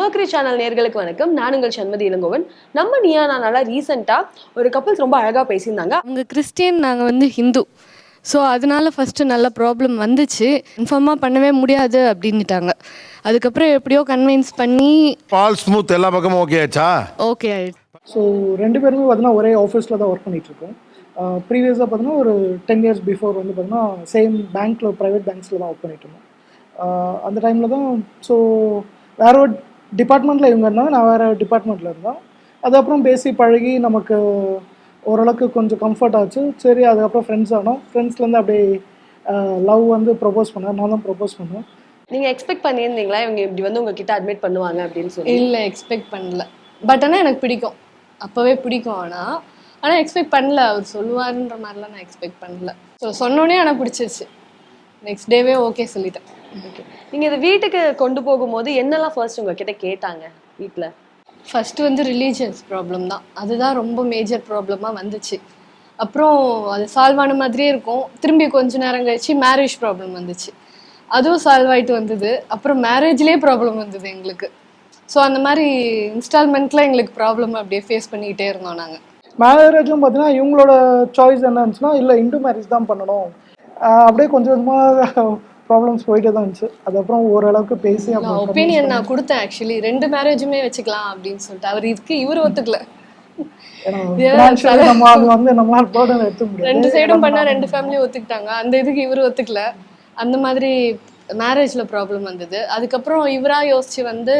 Mercury channel நேர்களுக்கு வணக்கம். நான் உங்கள் சண்மதி இளங்கோவன். நம்ம நியா நானால ரீசெண்டா ஒரு கப்பல்ஸ் ரொம்ப அழகா பேசியிருந்தாங்க. அவங்க கிறிஸ்டியன் நாங்கள் வந்து ஹிந்து. ஸோ அதனால ஃபஸ்ட்டு நல்ல ப்ராப்ளம் வந்துச்சு. கன்ஃபார்மாக பண்ணவே முடியாது அப்படின்னுட்டாங்க. அதுக்கப்புறம் எப்படியோ கன்வின்ஸ் பண்ணி பால் ஸ்மூத் எல்லா பக்கமும் ஓகே ஆச்சா ஓகே ஆயிடுச்சு. ஸோ ரெண்டு பேருமே பார்த்தீங்கன்னா ஒரே ஆஃபீஸில் தான் ஒர்க் பண்ணிட்டு இருக்கோம். ப்ரீவியஸாக பார்த்தீங்கன்னா ஒரு டென் இயர்ஸ் பிஃபோர் வந்து பார்த்தீங்கன்னா சேம் பேங்க்கில் ப்ரைவேட் பேங்க்ஸில் தான் ஒர்க் பண்ணிட்டு இருந்தோம். அந்த டைமில் தான் ஸோ வேற ஒரு டிபார்ட்மெண்ட்டில் இவங்க இருந்தாங்க. நான் வேறு டிபார்ட்மெண்ட்டில் இருந்தேன். அது அப்புறம் பேசி பழகி நமக்கு ஓரளவுக்கு கொஞ்சம் கம்ஃபர்ட் ஆச்சு. சரி அதுக்கப்புறம் ஃப்ரெண்ட்ஸ் ஆனோம். ஃப்ரெண்ட்ஸ்லேருந்து அப்படியே லவ் வந்து ப்ரொப்போஸ் பண்ணேன். நான் தான் ப்ரொப்போஸ் பண்ணேன். நீங்க எக்ஸ்பெக்ட் பண்ணியிருந்தீங்களா? இவங்க இப்படி வந்து உங்ககிட்ட அட்மிட் பண்ணுவாங்க அப்படின்னு சொல்லி? இல்லை எக்ஸ்பெக்ட் பண்ணல. பட் ஆனால் எனக்கு பிடிக்கும். அப்போவே பிடிக்கும் ஆனால் ஆனால் எக்ஸ்பெக்ட் பண்ணல. அவர் சொல்லுவாருன்ற மாதிரிலாம் நான் எக்ஸ்பெக்ட் பண்ணல. ஸோ சொன்னோடனே ஆனால் பிடிச்சிருச்சு. நெக்ஸ்ட் டேவே ஓகே சொல்லிட்டேன். Okay. நீங்க இதை வீட்டுக்கு கொண்டு போகும்போது என்னெல்லாம் ஃபர்ஸ்ட் உங்ககிட்ட கேட்டாங்க வீட்ல? ஃபஸ்ட்டு வந்து ரிலீஜியஸ் ப்ராப்ளம் தான். அதுதான் ரொம்ப மேஜர் ப்ராப்ளமாக வந்துச்சு. அப்புறம் அது சால்வ் ஆன மாதிரியே இருக்கும். திரும்பி கொஞ்ச நேரம் கழிச்சு மேரேஜ் ப்ராப்ளம் வந்துச்சு. அதுவும் சால்வ் ஆயிட்டு வந்தது. அப்புறம் மேரேஜ்லேயே ப்ராப்ளம் வந்தது எங்களுக்கு. ஸோ அந்த மாதிரி இன்ஸ்டால்மெண்ட்டில் எங்களுக்கு ப்ராப்ளம் அப்படியே ஃபேஸ் பண்ணிக்கிட்டே இருந்தோம் நாங்கள் மேரேஜும் பார்த்தீங்கன்னா இவங்களோட சாய்ஸ் என்ன இருந்துச்சுன்னா இல்லை இந்து மேரேஜ் தான் பண்ணணும். அப்படியே கொஞ்சம் கொஞ்சமாக ப்ராப்ளம்ஸ் போயிட்டே தான் இருந்துச்சு. அதுக்கப்புறம் ஓரளவுக்கு பேசி அப்புறம் ஒப்பீனியன் நான் கொடுத்தேன் ஆக்சுவலி ரெண்டு மேரேஜுமே வச்சுக்கலாம் அப்படின்னு சொல்லிட்டு. அவர் இதுக்கு இவர் ஒத்துக்கல. ரெண்டு சைடும் பண்ணா ரெண்டு ஃபேமிலியும் ஒத்துக்கிட்டாங்க. அந்த இதுக்கு இவர் ஒத்துக்கல. அந்த மாதிரி மேரேஜ்ல ப்ராப்ளம் வந்தது. அதுக்கப்புறம் இவரா யோசிச்சு வந்து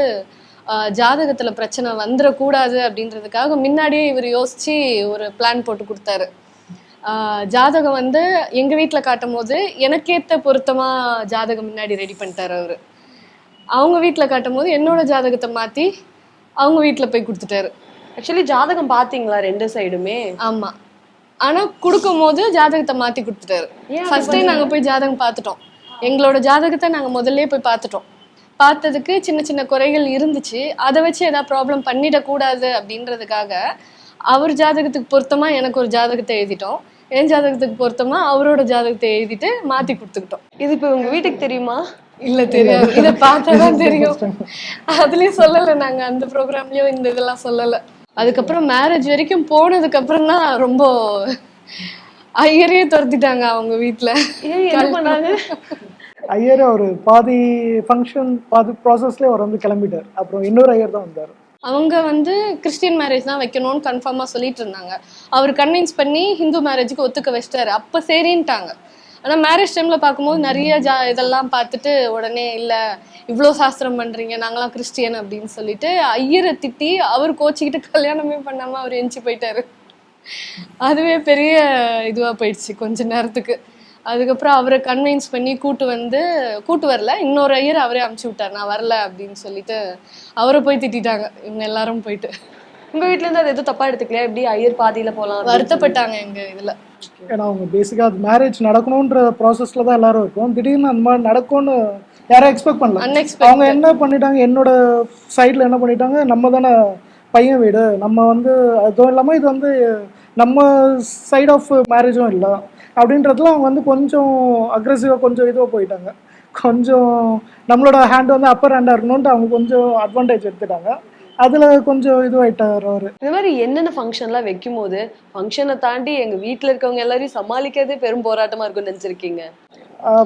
ஜாதகத்துல பிரச்சனை வந்துடக்கூடாது அப்படின்றதுக்காக முன்னாடியே இவர் யோசிச்சு ஒரு பிளான் போட்டு கொடுத்தாரு. ஜாதகம் வந்து எங்க வீட்ல காட்டும் போது எனக்கேத்த பொருத்தமா ஜாதகம் முன்னாடி ரெடி பண்ணிட்டாரு அவரு. அவங்க வீட்ல காட்டும் போது என்னோட ஜாதகத்தை மாத்தி அவங்க வீட்ல போய் கொடுத்துட்டாரு. ஆக்சுவலி ஜாதகம் பாத்தீங்களா ரெண்டு சைடுமே? ஆமா. ஆனா கொடுக்கும் போது ஜாதகத்தை மாத்தி கொடுத்துட்டாரு. ஃபர்ஸ்ட் டைம் நாங்க போய் ஜாதகம் பார்த்துட்டோம் எங்களோட ஜாதகத்தை நாங்க முதல்லயே போய் பார்த்துட்டோம் பார்த்ததுக்கு சின்ன சின்ன குறைகள் இருந்துச்சு. அதை வச்சு ஏதாவது ப்ராப்ளம் பண்ணிடக்கூடாது அப்படின்றதுக்காக அவர் ஜாதகத்துக்கு பொருத்தமா எனக்கு ஒரு ஜாதகத்தை எழுதிட்டோம். என் ஜாதகத்துக்கு பொருத்தமா அவரோட ஜாதகத்தை எழுதிட்டு மாத்தி கொடுத்துக்கிட்டோம். இது இப்போ உங்க வீட்டுக்கு தெரியுமா? இல்ல தெரியாது. இதை பார்த்தாதான் தெரியும். அதுலயும் சொல்லல நாங்க அந்த ப்ரோக்ராம்லயும் இந்த இதெல்லாம் சொல்லல. அதுக்கப்புறம் மேரேஜ் வரைக்கும் போனதுக்கு அப்புறம் தான் ரொம்ப ஐயரே துரத்திட்டாங்க அவங்க வீட்ல. ஏன் பண்ணாங்க? ஐயர் அவர் பாதி ஃபங்க்ஷன் பாதி ப்ராசஸ்லேயே அவர் வந்து கிளம்பிட்டார். அப்புறம் இன்னொரு ஐயர் தான் வந்தார். அவங்க வந்து கிறிஸ்டியன் மேரேஜ் தான் வைக்கணும்னு கன்ஃபார்மாக சொல்லிட்டு இருந்தாங்க. அவர் கன்வின்ஸ் பண்ணி ஹிந்து மேரேஜுக்கு ஒத்துக்க வச்சிட்டாரு. அப்போ சரின்ட்டாங்க. ஆனால் மேரேஜ் டைமில் பார்க்கும்போது நிறைய ஜா இதெல்லாம் பார்த்துட்டு உடனே இல்லை இவ்வளோ சாஸ்திரம் பண்ணுறீங்க நாங்களாம் கிறிஸ்டியன் அப்படின்னு சொல்லிட்டு ஐயரை திட்டி அவர் கோச்சிக்கிட்டு கல்யாணமே பண்ணாமல் அவர் எஞ்சி போயிட்டாரு. அதுவே பெரிய இதுவாக போயிடுச்சு கொஞ்ச நேரத்துக்கு. அதுக்கப்புறம் அவரை கன்வின்ஸ் பண்ணி கூட்டு வந்து கூட்டு வரல. இன்னொரு ஐயர் அவரே அமுச்சு விட்டார். நான் வரல அப்படின்னு சொல்லிட்டு அவரை போய் திட்டிட்டாங்க. இவங்க எல்லாரும் போயிட்டு. உங்க வீட்ல இருந்து அது எதுவும் தப்பா எடுத்துக்கலையா? எப்படி ஐயர் பாதியில போலாம் வருத்தப்பட்டாங்க எங்க இதுல. ஏன்னா அவங்க பேசிக்காக அது மேரேஜ் நடக்கணுன்ற ப்ராசஸில் தான் எல்லாரும் இருக்கும். திடீர்னு அந்த மாதிரி நடக்கும்னு யாரும் எக்ஸ்பெக்ட் பண்ணல. அவங்க என்ன பண்ணிட்டாங்க? என்னோட சைடில் என்ன பண்ணிட்டாங்க? நம்ம தானே பையன் வீடு. நம்ம வந்து அதுவும் இல்லாமல் இது வந்து நம்ம சைடு ஆஃப் மேரேஜும் இல்லை. அப்படின்றதுல அவங்க வந்து கொஞ்சம் அக்ரெசிவாக கொஞ்சம் இதுவாக போயிட்டாங்க. கொஞ்சம் நம்மளோட ஹேண்ட் வந்து அப்பர் ஹேண்டாக இருக்கணும்ட்டு அவங்க கொஞ்சம் அட்வான்டேஜ் எடுத்துட்டாங்க. அதில் கொஞ்சம் இதுவாயிட்டார் அவர். இந்த மாதிரி என்னென்ன ஃபங்க்ஷன்லாம் வைக்கும் போது ஃபங்க்ஷனை தாண்டி எங்க வீட்ல இருக்கவங்க எல்லாரையும் சமாளிக்கிறதே பெரும் போராட்டமா இருக்கும்னு நினைச்சிருக்கீங்க?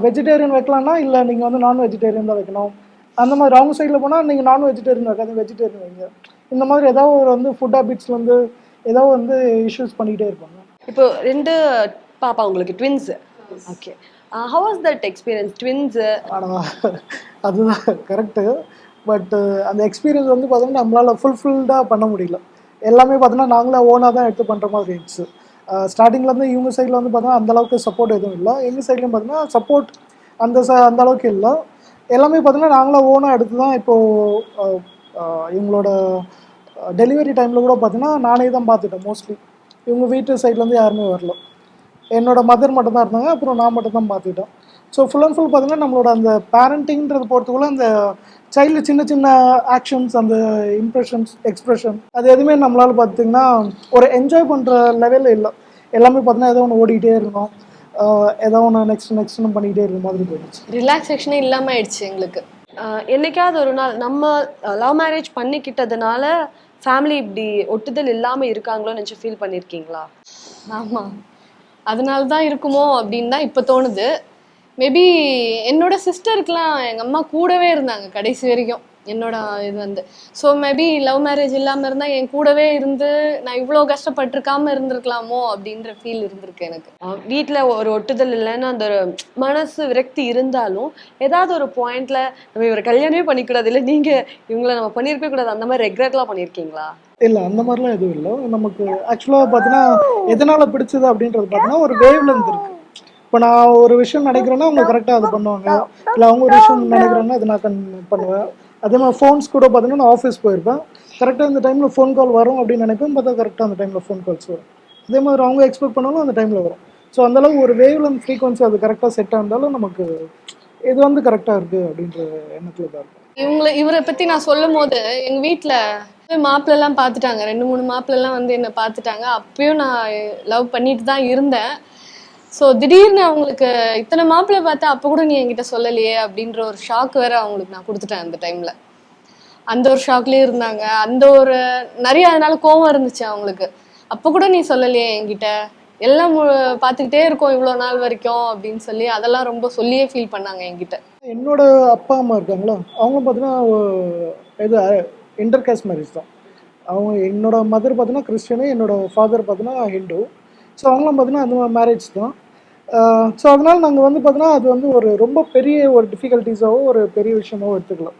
வெஜிடேரியன் வைக்கலாம்னா இல்லை நீங்கள் வந்து நான் வெஜிடேரியன் தான் வைக்கணும். அந்த மாதிரி அவங்க சைடில் போனால் நீங்கள் நான் வெஜிடேரியன் வைக்காது வெஜிடேரியன் வைங்க. இந்த மாதிரி ஏதாவது ஒரு வந்து ஃபுட் ஹேபிட்ஸ் வந்து ஏதாவது வந்து இஷ்யூஸ் பண்ணிக்கிட்டே இருப்பாங்க. இப்போ ரெண்டு பாப்பா உங்களுக்கு twins okay how was that experience twins அதுதான் கரெக்டு பட் அந்த எக்ஸ்பீரியன்ஸ் வந்து பார்த்தோம்னா நம்மளால் ஃபுல்ஃபில்டாக பண்ண முடியல. எல்லாமே பார்த்தோன்னா நாங்களே ஓனாக தான் எடுத்து பண்ணுற மாதிரி இருந்துச்சு. ஸ்டார்டிங்லேருந்து இவங்க சைடில் வந்து பார்த்தோன்னா அந்த அளவுக்கு சப்போர்ட் எதுவும் இல்லை. எங்கள் சைட்லையும் பார்த்தோன்னா சப்போர்ட் அந்த ச அந்த அளவுக்கு இல்லை. எல்லாமே பார்த்தோன்னா நாங்களே ஓனாக எடுத்து தான் இப்போது இவங்களோட டெலிவரி டைமில் கூட பார்த்தீங்கன்னா நானே தான் பார்த்துட்டேன் மோஸ்ட்லி இவங்க வீட்டு சைட்லேருந்து யாருமே வரல. என்னோட மதர் மட்டும் தான் இருந்தாங்க. அப்புறம் நான் மட்டும் தான் பார்த்துக்கிட்டேன் ஸோ ஃபுல் அண்ட் ஃபுல் பார்த்தீங்கன்னா நம்மளோட அந்த பேரண்டிங்கிறது பொறுத்தக்குள்ள அந்த சைல்டு சின்ன சின்ன ஆக்ஷன்ஸ் அந்த இம்ப்ரெஷன்ஸ் எக்ஸ்ப்ரெஷன் அது எதுவுமே நம்மளால் பார்த்தீங்கன்னா ஒரு என்ஜாய் பண்ணுற லெவலில் இல்லை. எல்லாமே பார்த்தீங்கன்னா ஏதோ ஒன்று ஓடிக்கிட்டே இருக்கணும். ஏதோ ஒன்று நெக்ஸ்ட் நெக்ஸ்ட்னு பண்ணிக்கிட்டே இருக்கிற மாதிரி போயிடுச்சு. ரிலாக்ஸேஷனே இல்லாம ஆயிடுச்சு எங்களுக்கு. என்னைக்காவது ஒரு நாள் நம்ம லவ் மேரேஜ் பண்ணிக்கிட்டதுனால ஃபேமிலி இப்படி ஒட்டுதல் இல்லாம இருக்காங்களோ நினைச்சு ஃபீல் பண்ணிருக்கீங்களா? ஆமா. அதனால தான் இருக்குமோ அப்படின்னு தான் இப்போ தோணுது. மேபி என்னோட சிஸ்டருக்கெலாம் எங்கள் அம்மா கூடவே இருந்தாங்க கடைசி வரைக்கும். என்னோட இது வந்து. ஸோ மேபி லவ் மேரேஜ் இல்லாமல் இருந்தால் என் கூடவே இருந்து நான் இவ்வளோ கஷ்டப்பட்டிருக்காம இருந்திருக்கலாமோ அப்படின்ற ஃபீல் இருந்திருக்கு எனக்கு. வீட்டில் ஒரு ஒட்டுதல் இல்லைன்னு அந்த ஒரு மனசு விரக்தி இருந்தாலும் ஏதாவது ஒரு பாயிண்ட்ல நம்ம இவரை கல்யாணமே பண்ணிக்கூடாது இல்லை நீங்கள் இவங்களை நம்ம பண்ணியிருக்கவே கூடாது. அந்த மாதிரி ரெக்ரெட்லாம் பண்ணியிருக்கீங்களா? இல்லை அந்த மாதிரிலாம் எதுவும் இல்லை. நமக்கு ஆக்சுவலாக பார்த்தீங்கன்னா எதனால் பிடிச்சது அப்படின்றது பார்த்தீங்கன்னா ஒரு வேவ் லென்த் இருக்கு. இப்போ நான் ஒரு விஷயம் நினைக்கிறேன்னா அவங்க கரெக்டாக அதை பண்ணுவாங்க. இல்லை அவங்க ஒரு விஷயம் நினைக்கிறேன்னா அதை நான் கண் பண்ணுவேன். அதே மாதிரி ஃபோன்ஸ் கூட பார்த்தீங்கன்னா நான் ஆஃபீஸ் போயிருப்பேன். கரெக்டாக இந்த டைமில் ஃபோன் கால் வரும் அப்படின்னு நினைப்பேன். பார்த்தா கரெக்டாக அந்த டைமில் ஃபோன் கால்ஸ் வரும். அதே மாதிரி அவங்க எக்ஸ்பெக்ட் பண்ணாலும் அந்த டைமில் வரும். ஸோ அந்தளவு ஒரு வேவ் லென்த் ஃப்ரீக்வன்சி அது கரெக்டாக செட் ஆனாலும் நமக்கு இது வந்து கரெக்டாக இருக்குது அப்படின்ற எண்ணத்தில் தான் இருக்கும். இவங்களை இவரை பற்றி நான் சொல்லும் போது எங்கள் வீட்டில் மாப்பிள்ளலாம் பார்த்துட்டாங்க. ரெண்டு மூணு மாப்பிள்ளலாம் வந்து என்னை பார்த்துட்டாங்க. அப்பயும் நான் லவ் பண்ணிட்டு தான் இருந்தேன். ஸோ திடீர்னு அவங்களுக்கு இத்தனை மாப்பிள்ளை பார்த்தா அப்போ கூட நீ என்கிட்ட சொல்லலையே அப்படின்ற ஒரு ஷாக் வேற அவங்களுக்கு நான் கொடுத்துட்டேன் அந்த டைம்ல அந்த ஒரு ஷாக்லேயே இருந்தாங்க. அந்த ஒரு நிறைய அதனால கோவம் இருந்துச்சு அவங்களுக்கு. அப்போ கூட நீ சொல்லலையே என்கிட்ட? எல்லாம் பார்த்துக்கிட்டே இருக்கோம் இவ்வளோ நாள் வரைக்கும் அப்படின்னு சொல்லி அதெல்லாம் ரொம்ப சொல்லியே ஃபீல் பண்ணாங்க என்கிட்ட. என்னோட அப்பா அம்மா இருக்காங்களா? அவங்க பார்த்தீங்கன்னா இது இன்டர்காஸ்ட் மேரேஜ் தான். அவங்க என்னோட மதர் பார்த்தீங்கன்னா கிறிஸ்டியனு என்னோட ஃபாதர் பார்த்தீங்கன்னா ஹிந்து. ஸோ அவங்களும் பார்த்தீங்கன்னா அந்த மாதிரி மேரேஜ் தான். ஸோ அதனால் நாங்கள் வந்து பார்த்தீங்கன்னா அது வந்து ஒரு ரொம்ப பெரிய ஒரு டிஃபிகல்ட்டிஸாகவோ ஒரு பெரிய விஷயமாவோ எடுத்துக்கலாம்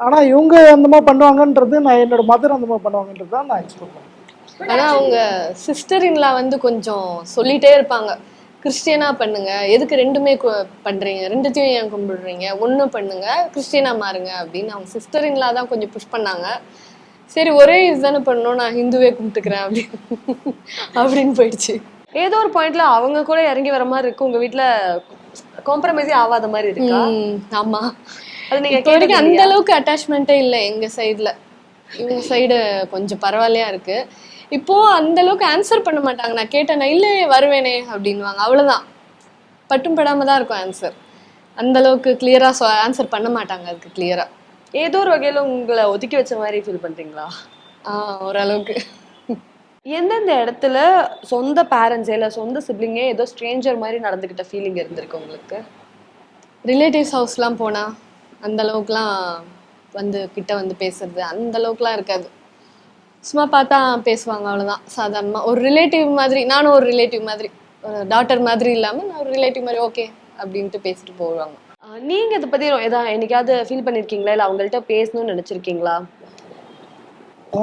ஆனால் இவங்க அந்த மாதிரி பண்ணுவாங்கன்றது நான் என்னோட மதர் அந்த மாதிரி பண்ணுவாங்கன்றது தான் நான் எக்ஸ்பெக்ட் பண்ணேன் ஆனால் அவங்க சிஸ்டர் இன்லா வந்து கொஞ்சம் சொல்லிகிட்டே இருப்பாங்க. கிறிஸ்டியனா பண்ணுங்க. எதுக்கு ரெண்டுமே பண்றீங்க? ரெண்டுத்தையும் ஏன் கும்பிடுறீங்க? ஒண்ணு பண்ணுங்க. கிறிஸ்டியனா மாறுங்க அப்படின்னு அவங்க சிஸ்டர் இன்லா தான் கொஞ்சம் புஷ் பண்ணாங்க. சரி ஒரே இதுதானே பண்ணணும். நான் ஹிந்துவே கும்பிட்டுக்கிறேன் அப்படின்னு அப்படின்னு போயிடுச்சு. ஏதோ ஒரு பாயிண்ட்ல அவங்க கூட இறங்கி வர மாதிரி இருக்கு. உங்க வீட்ல காம்ப்ரமைஸே ஆகாத மாதிரி இருக்கா? ஆமா. அது நீங்க வரைக்கும் அந்த அளவுக்கு அட்டாச்மெண்ட்டே இல்லை எங்க சைடுல இவங்க சைடு கொஞ்சம் பரவாயில்லையா இருக்கு. இப்போ அந்த அளவுக்கு ஆன்சர் பண்ண மாட்டாங்க. நான் கேட்டேன்னா இல்லை வருவேனே அப்படின்வாங்க அவ்வளவுதான். பட்டும் படாம தான் இருக்கும் ஆன்சர் அந்த அளவுக்கு கிளியரா ஆன்சர் பண்ண மாட்டாங்க அதுக்கு கிளியரா ஏதோ ஒரு வகையில உங்களை ஒதுக்கி வச்ச மாதிரி ஃபீல் பண்றீங்களா? ஆஹ் ஓரளவுக்கு. எந்தெந்த இடத்துல சொந்த பேரண்ட்ஸே இல்ல சொந்த சிப்ளிங்கே ஏதோ ஸ்ட்ரேஞ்சர் மாதிரி நடந்துக்கிட்ட ஃபீலிங் இருந்திருக்கு உங்களுக்கு? ரிலேட்டிவ்ஸ் ஹவுஸ்லாம் போனா அந்த அளவுக்குலாம் வந்து கிட்ட வந்து பேசுறது அந்த அளவுக்குலாம் இருக்காது. சும்மா பார்த்தா பேசுவாங்க அவ்வளவுதான். சாதாரணமா. ஒரு ரிலேட்டிவ் மாதிரி நானும் ஒரு ரிலேட்டிவ் மாதிரி. ஒரு டாட்டர் மாதிரி இல்லாம நான் ஒரு ரிலேட்டிவ் மாதிரி ஓகே அப்படின்ட்டு பேசிட்டு போவாங்க. ஆஹ் நீங்க இதை பத்தி ஏதா என்னைக்காவது ஃபீல் பண்ணிருக்கீங்களா? இல்ல அவங்கள்ட்ட பேசணும்னு நினைச்சிருக்கீங்களா?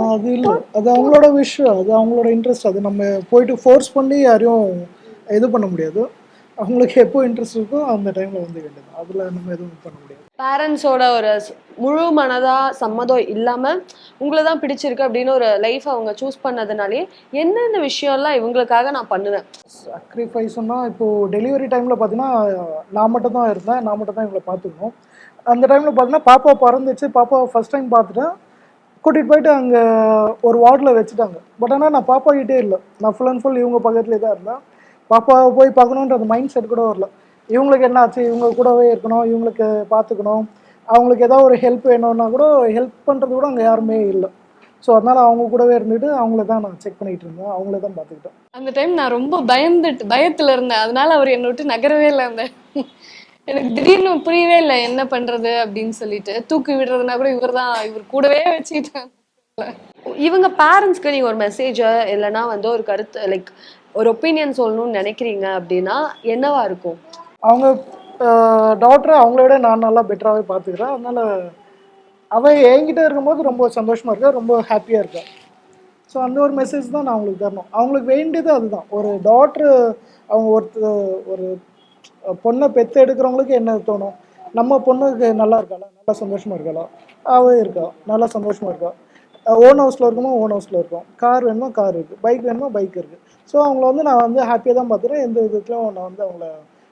அது இல்லை. அது அவங்களோட விஷயம் அது அவங்களோட இன்ட்ரெஸ்ட் அது நம்ம போயிட்டு ஃபோர்ஸ் பண்ணி யாரையும் இது பண்ண முடியாது. அவங்களுக்கு எப்போ இன்ட்ரெஸ்ட் இருக்கோ அந்த டைமில் வந்து வேண்டியது அதில் நம்ம எதுவும் பண்ண முடியாது. பேரண்ட்ஸோட ஒரு முழு மனதா சம்மதம் இல்லாம உங்களை தான் பிடிச்சிருக்கு அப்படின்னு ஒரு லைஃப் அவங்க சூஸ் பண்ணதுனாலே என்னென்ன விஷயம்லாம் இவங்களுக்காக நான் பண்ணுவேன்? சாக்ரிஃபைஸ்னா இப்போது டெலிவரி டைமில் பார்த்தீங்கன்னா நான் மட்டும் தான் இருந்தேன் நான் மட்டும் தான் இவங்களை பார்த்துக்கணும். அந்த டைமில் பார்த்தீங்கன்னா பாப்பா பிறந்துச்சு பாப்பா ஃபஸ்ட் டைம் பார்த்துட்டேன். கூட்டிகிட்டு போயிட்டு அங்கே ஒரு வார்டில் வச்சுட்டாங்க. பட் ஆனால் நான் பாப்பா கிட்டே இல்லை. நான் ஃபுல் அண்ட் ஃபுல் இவங்க பக்கத்துலேயே தான் இருந்தேன். பாப்பாவை போய் பார்க்கணுன்ற அந்த மைண்ட் செட் கூட வரல. இவங்களுக்கு என்ன ஆச்சு? இவங்க கூடவே இருக்கணும் இவங்களுக்கு பார்த்துக்கணும். அவங்களுக்கு ஏதாவது ஒரு ஹெல்ப் வேணும்னா கூட ஹெல்ப் பண்ணுறது கூட அங்கே யாருமே இல்லை. ஸோ அதனால் அவங்க கூடவே இருந்துட்டு அவங்கள தான் நான் செக் பண்ணிகிட்டு இருந்தேன். அவங்கள தான் பார்த்துக்கிட்டேன். அந்த டைம் நான் ரொம்ப பயந்துட்டு பயத்துல இருந்தேன். அதனால அவர் என்னை விட்டு நகரவே இல்லை அந்த எனக்கு திடீர்னு புரியவே இல்லை என்ன பண்றது அப்படின்னு சொல்லிட்டு. தூக்கி விடுறதுனா கூட இவர் தான் இவர் கூடவே வச்சுக்கிட்டேன் இவங்க பேரண்ட்ஸ்க்கு நீங்க ஒரு மெசேஜ் இல்லைன்னா வந்து ஒரு கருத்து லைக் ஒரு ஒப்பீனியன் சொல்லணும்னு நினைக்கிறீங்க அப்படின்னா என்னவா இருக்கும்? அவங்க டாக்டரை அவங்கள விட நான் நல்லா பெட்டராகவே பார்த்துக்கிறேன். அதனால் அவள் என்கிட்ட இருக்கும்போது ரொம்ப சந்தோஷமாக இருக்கா ரொம்ப ஹாப்பியாக இருக்கா? ஸோ அந்த ஒரு மெசேஜ் தான் நான் அவங்களுக்கு தரணும். அவங்களுக்கு வேண்டியது அதுதான். ஒரு டாக்டர் அவங்க ஒருத்த ஒரு பொண்ணை பெற்று எடுக்கிறவங்களுக்கு என்ன தோணும்? நம்ம பொண்ணுக்கு நல்லா இருக்காளா? நல்லா சந்தோஷமாக இருக்காளா? அவள் இருக்கா? நல்லா சந்தோஷமாக இருக்கா? ஓன் ஹவுஸில் இருக்குமோ? ஓன் ஹவுஸில் இருக்கும். கார் வேணுமோ? கார் இருக்குது பைக் வேணுமோ? பைக் இருக்குது ஸோ அவங்கள வந்து நான் வந்து ஹாப்பியாக தான் பார்த்துறேன் எந்த விதத்துலையும் நான் வந்து அவங்கள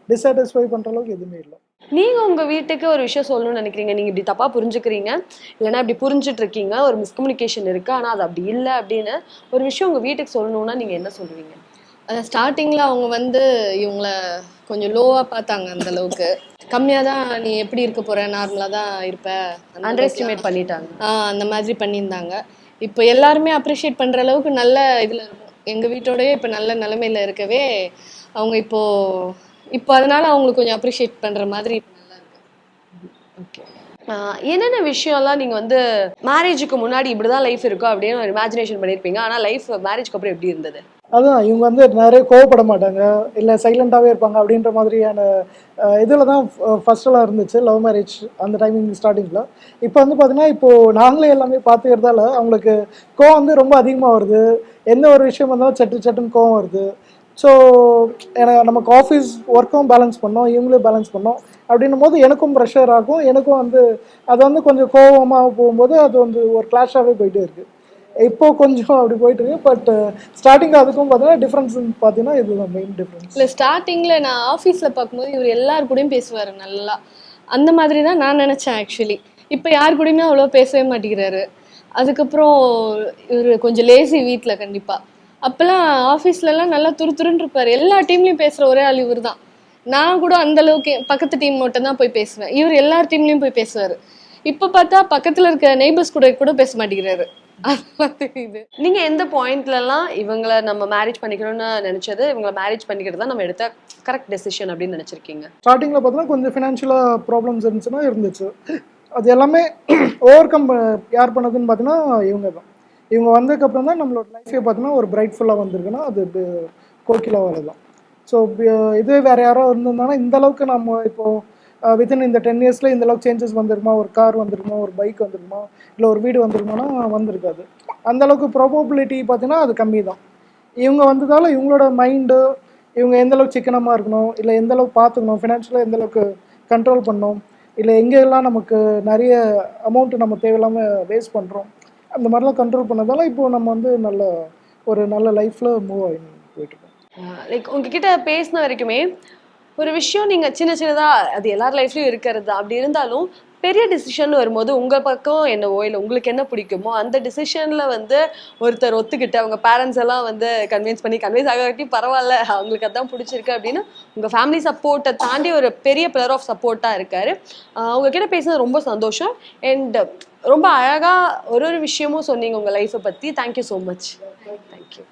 டிசாட்டிஸ்ஃபை பண்ணுற அளவுக்கு எதுவுமே இல்லை. நீங்க உங்க வீட்டுக்கு ஒரு விஷயம் சொல்லணும்னு நினைக்கிறீங்க. நீங்க இப்படி தப்பா புரிஞ்சுக்கிறீங்க. இல்லைன்னா இப்படி புரிஞ்சுட்டு இருக்கீங்க ஒரு மிஸ்கம்யூனிகேஷன் இருக்கு. ஆனா அது அப்படி இல்லை அப்படின்னு ஒரு விஷயம் உங்க வீட்டுக்கு சொல்லணும்னா நீங்க என்ன சொல்லுவீங்க? அந்த ஸ்டார்டிங்கில் அவங்க வந்து இவங்கள கொஞ்சம் லோவா பார்த்தாங்க அந்த அளவுக்கு. கம்மியா தான் நீ எப்படி இருக்க போற? நார்மலா தான் இருப்ப. அண்டர் எஸ்டிமேட் பண்ணிட்டாங்க. ஆஹ் அந்த மாதிரி பண்ணியிருந்தாங்க. இப்போ எல்லாருமே அப்ரிஷியேட் பண்ற அளவுக்கு நல்ல இதுல இருக்கும். எங்க வீட்டோடயே இப்போ நல்ல நிலைமையில இருக்கவே அவங்க இப்போ இப்போ அதனால அவங்களுக்கு கொஞ்சம் அப்ரிஷியேட் பண்ற மாதிரி இப்ப நல்லா இருக்கு ஓகே என்னென்ன விஷயம்லாம் நீங்க வந்து மேரேஜுக்கு முன்னாடி இப்படிதான் லைஃப் இருக்கும் அப்படின்னு ஒரு இமேஜினேஷன் பண்ணியிருப்பீங்க ஆனா லைஃப் மேரேஜ்க்கு அப்புறம் எப்படி இருந்தது? அதான் இவங்க வந்து நிறைய கோவப்பட மாட்டாங்க. இல்லை சைலண்டாகவே இருப்பாங்க அப்படின்ற மாதிரியான இதில் தான் ஃபர்ஸ்டெல்லாம் இருந்துச்சு லவ் மேரேஜ் அந்த டைமிங் ஸ்டார்டிங்கில் இப்போ வந்து பார்த்தீங்கன்னா இப்போது நாங்களே எல்லாமே பார்த்துக்கிறதால அவங்களுக்கு கோவம் வந்து ரொம்ப அதிகமாக வருது. எந்த ஒரு விஷயம் வந்தாலும் சட்டு சட்டுன்னு கோவம் வருது. ஸோ எனக்கு நமக்கு ஆஃபீஸ் ஒர்க்கும் பேலன்ஸ் பண்ணோம் இவங்களும் பேலன்ஸ் பண்ணோம். அப்படின்னும் போது எனக்கும் ப்ரெஷர் ஆகும். எனக்கும் வந்து அது வந்து கொஞ்சம் கோவமாக போகும்போது அது வந்து ஒரு கிளாஷாகவே போயிட்டே இருக்குது இப்போ கொஞ்சம் அப்படி போயிட்டு இருக்கு. பட் ஸ்டார்டிங் அதுக்கும் பார்த்தீங்கன்னா டிஃப்ரென்ஸ் பார்த்தீங்கன்னா இதுதான் மெயின் டிஃப்ரென்ஸ் இல்லை ஸ்டார்டிங்கில் நான் ஆஃபீஸில் பார்க்கும்போது இவர் எல்லார் கூடயும் பேசுவார் நல்லா. அந்த மாதிரி தான் நான் நினச்சேன் ஆக்சுவலி இப்போ யார் கூடயுமே அவ்வளோ பேசவே மாட்டேங்கிறாரு. அதுக்கப்புறம் இவர் கொஞ்சம் லேசி வீட்டில் கண்டிப்பாக அப்போல்லாம் ஆஃபீஸ்லலாம் நல்லா துரு துருன்னு இருப்பார். எல்லா டீம்லேயும் பேசுகிற ஒரே ஆள் இவர் தான் நான் கூட அந்த அளவுக்கு பக்கத்து டீம் மட்டும் தான் போய் பேசுவேன். இவர் எல்லார் டீம்லேயும் போய் பேசுவார். இப்போ பார்த்தா பக்கத்தில் இருக்க நெய்பர்ஸ் கூட கூட பேச மாட்டேங்கிறாரு. அதெல்லாம் தெரியுது நீங்க எந்த பாயிண்ட்லலாம் இவங்கள நம்ம மேரேஜ் பண்ணிக்கணும்னு நினைச்சது? இவங்கள மேரேஜ் பண்ணிக்கிறது தான் நம்ம எடுத்த கரெக்ட் டெசிஷன் அப்படின்னு நினைச்சிருக்கீங்க? ஸ்டார்டிங்கில் பார்த்தீங்கன்னா கொஞ்சம் ஃபினான்ஷியலாக ப்ராப்ளம்ஸ் இருந்துச்சுன்னா இருந்துச்சு. அது எல்லாமே ஓவர் கம் யார் பண்ணதுன்னு பார்த்தீங்கன்னா இவங்க தான் இவங்க வந்ததுக்கப்புறம் தான் நம்மளோட லைஃபே பார்த்தோம்னா ஒரு பிரைட்ஃபுல்லாக வந்திருக்குன்னா அது பி- தான் ஸோ இதுவே வேறு யாரோ இருந்திருந்தாங்கன்னா இந்த அளவுக்கு நம்ம இப்போது வித்தின் இந்த டென் இயர்ஸில் இந்த அளவுக்கு சேஞ்சஸ் வந்துருமா ஒரு கார் வந்துருமா ஒரு பைக் வந்துருமா இல்லை ஒரு வீடு வந்துருமானா வந்திருக்காது. அந்த அளவுக்கு ப்ரொபபிலிட்டி பார்த்தீங்கன்னா அது கம்மி தான் இவங்க வந்ததால் இவங்களோட மைண்டு இவங்க எந்த அளவுக்கு சிக்கனமாக இருக்கணும்? இல்லை எந்த அளவுக்கு பார்த்துக்கணும் ஃபினான்ஷியலாக எந்த அளவுக்கு கண்ட்ரோல் பண்ணணும்? இல்லை எங்கெல்லாம் நமக்கு நிறைய அமௌண்ட்டு நம்ம தேவையில்லாமல் வேஸ்ட் பண்ணுறோம் அந்த மாதிரிலாம் கண்ட்ரோல் பண்ணதால இப்போ நம்ம வந்து நல்ல ஒரு நல்ல லைஃப்பில் மூவ் ஆகி போயிட்டுருக்கோம். லைக் உங்ககிட்ட பேசின வரைக்குமே ஒரு விஷயம் நீங்க சின்ன சின்னதா அது எல்லார் லைஃப்லயும் இருக்கிறது அப்படி இருந்தாலும் பெரிய டிசிஷன் வரும்போது உங்க பக்கம் என்னவோ இல்லை உங்களுக்கு என்ன பிடிக்குமோ அந்த டிசிஷன்ல வந்து ஒருத்தர் ஒத்துக்கிட்டு அவங்க பேரண்ட்ஸ் எல்லாம் வந்து கன்வின்ஸ் பண்ணி கன்வின்ஸ் ஆகாட்டி பரவாயில்ல அவங்களுக்கு அதான் பிடிச்சிருக்கு அப்படின்னு உங்க ஃபேமிலி சப்போர்ட்டை தாண்டி ஒரு பெரிய பிளர் ஆஃப் சப்போர்ட்டா இருக்காரு. ஆஹ் உங்ககிட்ட பேசுனது ரொம்ப சந்தோஷம். அண்ட் ரொம்ப அழகாக ஒரு ஒரு விஷயமும் சொன்னீங்க உங்கள் லைஃப்பை பற்றி தேங்க்யூ ஸோ மச் தேங்க்யூ